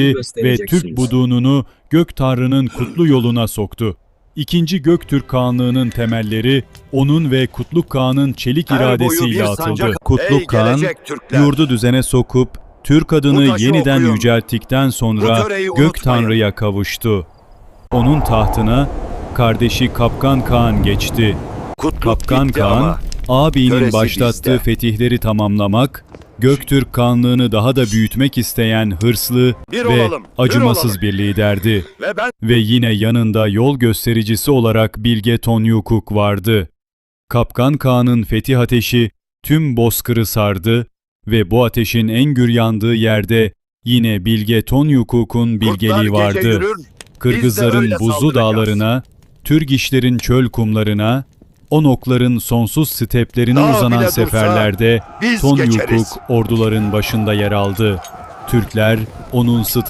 etti ve. Türk budununu Gök Tanrı'nın kutlu yoluna soktu. İkinci Göktürk Kağanlığı'nın temelleri onun ve Kutluk Kağan'ın çelik Her iradesiyle atıldı. Kutluk Kağan yurdu düzene sokup Türk adını yeniden okuyun. yücelttikten sonra Gök. Tanrı'ya kavuştu. Onun tahtına kardeşi Kapkan Kağan geçti. Kutluk Kapkan Kağan, ama ağabeyinin töresi başlattığı bizde. fetihleri tamamlamak, Göktürk Kanlığını daha da büyütmek isteyen hırslı Bir ve olalım, bir acımasız olalım. bir liderdi. Ve ben Ve yine yanında yol göstericisi olarak Bilge Tonyukuk vardı. Kapkan Kağan'ın fetih ateşi tüm bozkırı sardı ve bu ateşin en gür yandığı yerde yine Bilge Tonyukuk'un bilgeliği vardı. yürür, Kırgızların buzlu dağlarına, Türgişlerin çöl kumlarına, Onokların sonsuz steplerine Dağ uzanan dursa seferlerde biz Ton geçeriz. Yukuk orduların başında yer aldı. Türkler onun